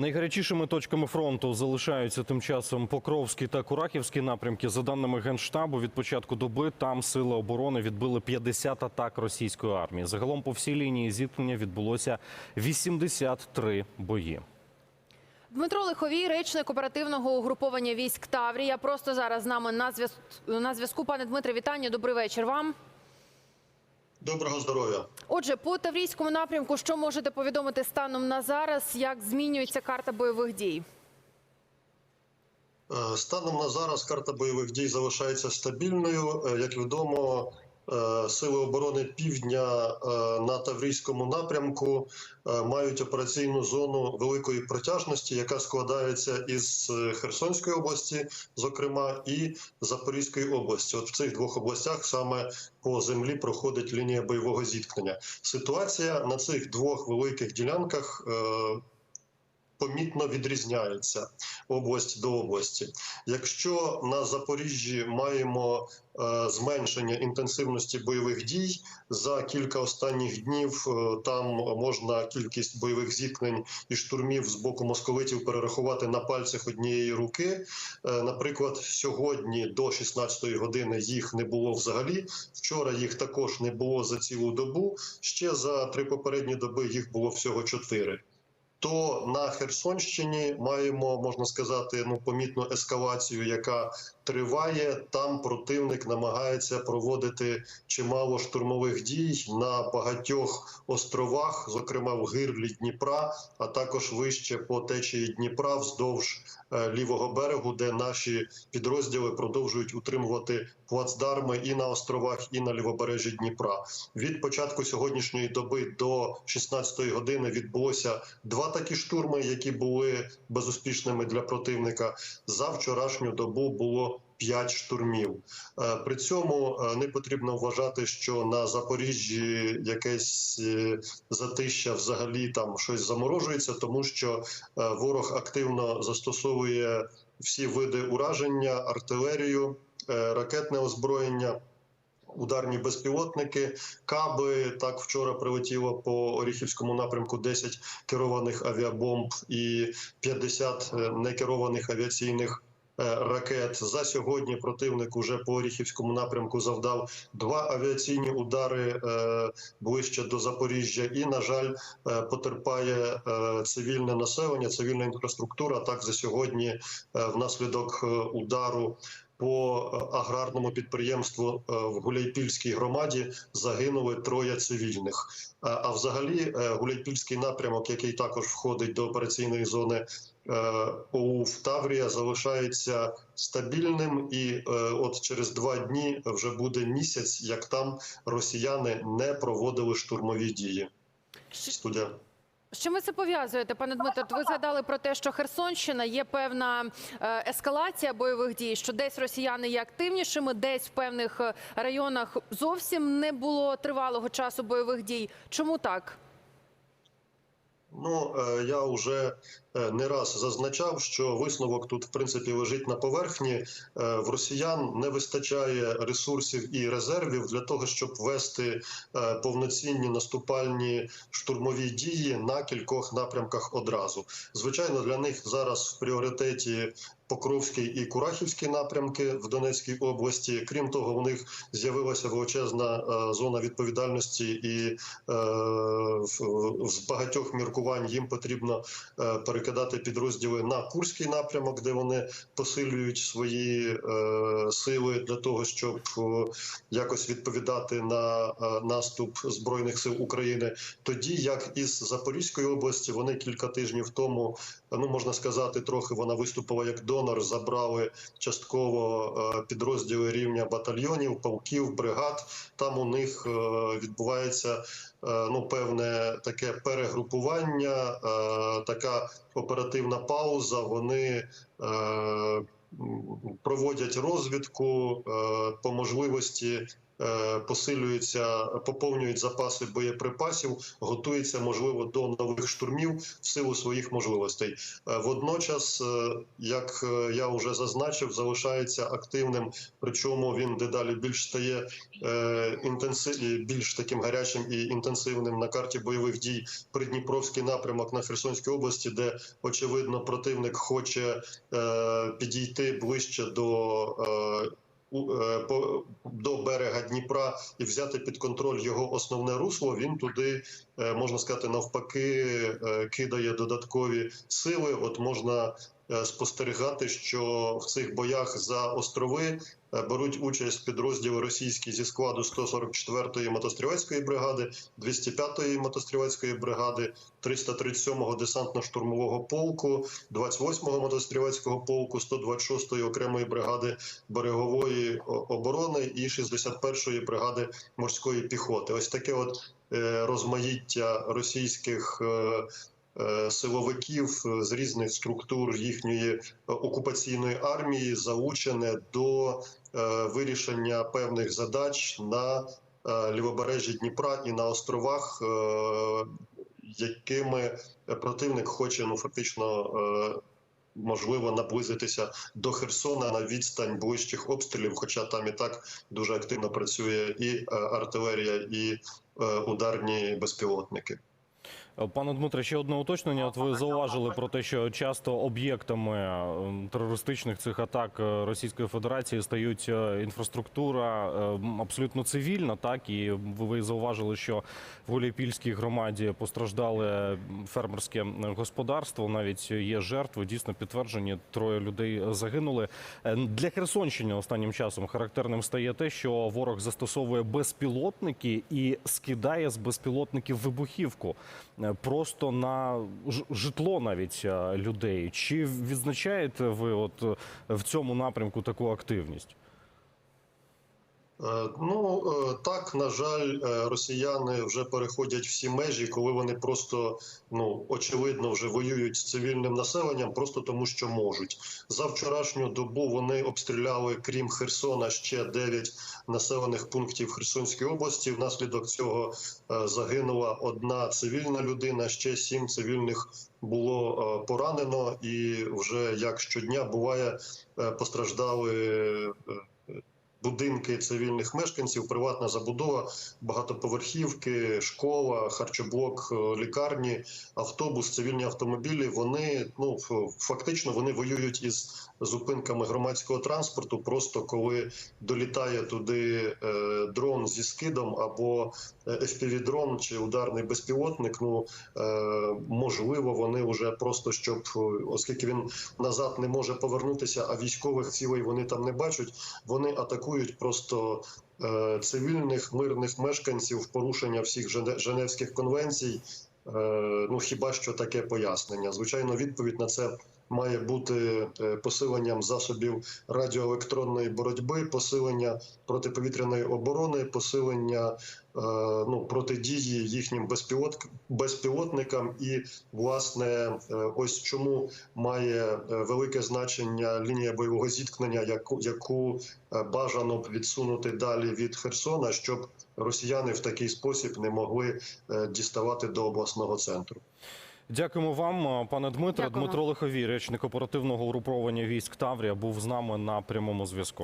Найгарячішими точками фронту залишаються тим часом Покровський та Курахівський напрямки. За даними генштабу, від початку доби там сили оборони відбили 50 атак російської армії. Загалом по всій лінії зіткнення відбулося 83 бої. Дмитро Лиховій, речник оперативного угруповання військ Таврія. Просто зараз з нами на зв'яз- на зв'язку. Пане Дмитре, вітання. Добрий вечір вам. Доброго здоров'я. Отже, по Таврійському напрямку, що можете повідомити станом на зараз? Як змінюється карта бойових дій? Е, Станом на зараз карта бойових дій залишається стабільною. Е, Як відомо, сили оборони півдня е, на Таврійському напрямку е, мають операційну зону великої протяжності, яка складається із е, Херсонської області, зокрема, і Запорізької області. От в цих двох областях саме по землі проходить лінія бойового зіткнення. Ситуація на цих двох великих ділянках. Помітно відрізняється область до області. Якщо на Запоріжжі маємо е, зменшення інтенсивності бойових дій за кілька останніх днів, е, там можна кількість бойових зіткнень і штурмів з боку московитів перерахувати на пальцях однієї руки. Е, наприклад, сьогодні до 16-ї години їх не було взагалі. Вчора їх також не було за цілу добу. Ще за три попередні доби їх було всього чотири то на Херсонщині маємо, можна сказати, ну помітну ескалацію, яка триває. Там противник намагається проводити чимало штурмових дій на багатьох островах, зокрема в гирлі Дніпра, а також вище по течії Дніпра вздовж е, лівого берегу, де наші підрозділи продовжують утримувати плацдарми і на островах, і на лівобережжі Дніпра. Від початку сьогоднішньої доби до 16-ї години відбулося два такі штурми, які були безуспішними для противника. За вчорашню добу було. П'ять штурмів. Е, При цьому е, не потрібно вважати, що на Запоріжжі якесь е, затища взагалі там щось заморожується, тому що ворог активно застосовує всі види ураження, артилерію, ракетне озброєння. Ударні безпілотники, каби так вчора прилетіло по Оріхівському напрямку 10 керованих авіабомб і 50 некерованих авіаційних е, ракет. За сьогодні противник уже по Оріхівському напрямку завдав два авіаційні удари е, ближче до Запоріжжя. І, на жаль, е, потерпає е, цивільне населення, цивільна інфраструктура. Так за сьогодні е, внаслідок е, удару по е, аграрному підприємству е, в Гуляйпільській громаді загинули троє цивільних. А а взагалі е, Гуляйпільський напрямок, який також входить до операційної зони е, ОУФ Таврія, залишається стабільним, і е, от через два дні вже буде місяць, як там росіяни не проводили штурмові дії. Студія. З чим ви це пов'язуєте, пане Дмитро? Ви згадали про те, що Херсонщина є певна е, ескалація бойових дій, що десь росіяни є активнішими, десь в певних е, районах зовсім не було тривалого часу бойових дій. Чому так? Ну е, я вже е, не раз зазначав, що висновок тут в принципі лежить на поверхні. Е, В росіян не вистачає ресурсів і резервів для того, щоб вести повноцінні наступальні штурмові дії на кількох напрямках одразу. Звичайно, для них зараз в пріоритеті. Покровський і Курахівський напрямки в Донецькій області. Крім того, у них з'явилася величезна е, зона відповідальності, і е, з багатьох міркувань їм потрібно е, перекидати підрозділи на Курський напрямок, де вони посилюють свої сили для того, щоб якось відповідати на наступ збройних сил України. Тоді як із Запорізької області вони кілька тижнів тому, ну можна сказати, трохи вона виступила як донор, забрали частково е, підрозділи рівня батальйонів, полків, бригад. Там у них е, відбувається е, ну певне таке перегрупування, така оперативна пауза. Вони проводять розвідку по можливості. Е, посилюються, поповнюють запаси боєприпасів, готуються, можливо, до нових штурмів в силу своїх можливостей. Е, Водночас, е, як я вже зазначив, залишається активним, причому він дедалі більш стає інтенсив, більш таким гарячим і інтенсивним на карті бойових дій Придніпровський напрямок на Херсонській області, де очевидно противник хоче підійти ближче до. Е, до берега Дніпра і взяти під контроль його основне русло, він туди е, можна сказати навпаки е, кидає додаткові сили. От можна спостерігати, що в цих боях за острови беруть участь підрозділи російські зі складу 144-ї мотострілецької бригади, 205-ї мотострілецької бригади, 337-го десантно-штурмового полку, 28-го мотострілецького полку, 126-ї окремої бригади берегової оборони і 61-ї бригади морської піхоти. Ось таке от е, розмаїття російських. е, е, Силовиків е, з різних структур їхньої е, окупаційної армії залучене до е, вирішення певних задач на е, лівобережжі Дніпра і на островах, е, якими противник хоче ну фактично. е, Можливо, наблизитися до Херсона на відстань ближчих обстрілів, хоча там і так дуже активно працює і е, артилерія, і е, ударні безпілотники. Пане Дмитре, ще одне уточнення. От ви зауважили про те, що часто об'єктами ем, терористичних цих атак е, Російської Федерації стають е, інфраструктура е, абсолютно цивільна. Так і ви зауважили, що в Гуляйпільській громаді постраждали фермерське господарство. Навіть є жертви. Дійсно підтверджені троє людей загинули. Е, Для Херсонщини останнім часом характерним стає те, що ворог застосовує безпілотники і скидає з безпілотників вибухівку е, просто на житло навіть е, людей. Чи відзначаєте ви от е, в цьому напрямку таку активність? Е, Ну е, так, на жаль, е, росіяни вже переходять всі межі, коли вони просто ну очевидно вже воюють з цивільним населенням, просто тому що можуть. За вчорашню добу вони обстріляли, крім Херсона, ще 9 населених пунктів Херсонської області. Внаслідок цього загинула одна цивільна людина, ще сім цивільних було поранено, і вже як щодня буває, постраждали. Будинки цивільних мешканців, приватна забудова, багатоповерхівки, школа, харчоблок, е, лікарні, автобус, цивільні автомобілі. Вони ну фактично вони воюють із зупинками громадського транспорту. Просто коли долітає туди е, дрон зі скидом або е, FPV-дрон чи ударний безпілотник. Ну можливо, вони вже просто щоб, оскільки він назад не може повернутися, а військових цілей вони там не бачать. Вони атакують просто е, цивільних мирних мешканців порушення всіх Жене- Женевських конвенцій. Е, ну хіба що таке пояснення? Звичайно, відповідь на це має бути е, посиленням засобів радіоелектронної боротьби, посилення протиповітряної оборони, посилення е, ну протидії їхнім безпілот, безпілотникам, і власне е, ось чому має велике значення лінія бойового зіткнення, яку яку бажано б відсунути далі від Херсона, щоб росіяни в такий спосіб не могли діставати до обласного центру. Дякуємо вам, пане Дмитро. Дякуємо. Дмитро Лиховій, речник оперативного угруповання військ Таврія, був з нами на прямому зв'язку.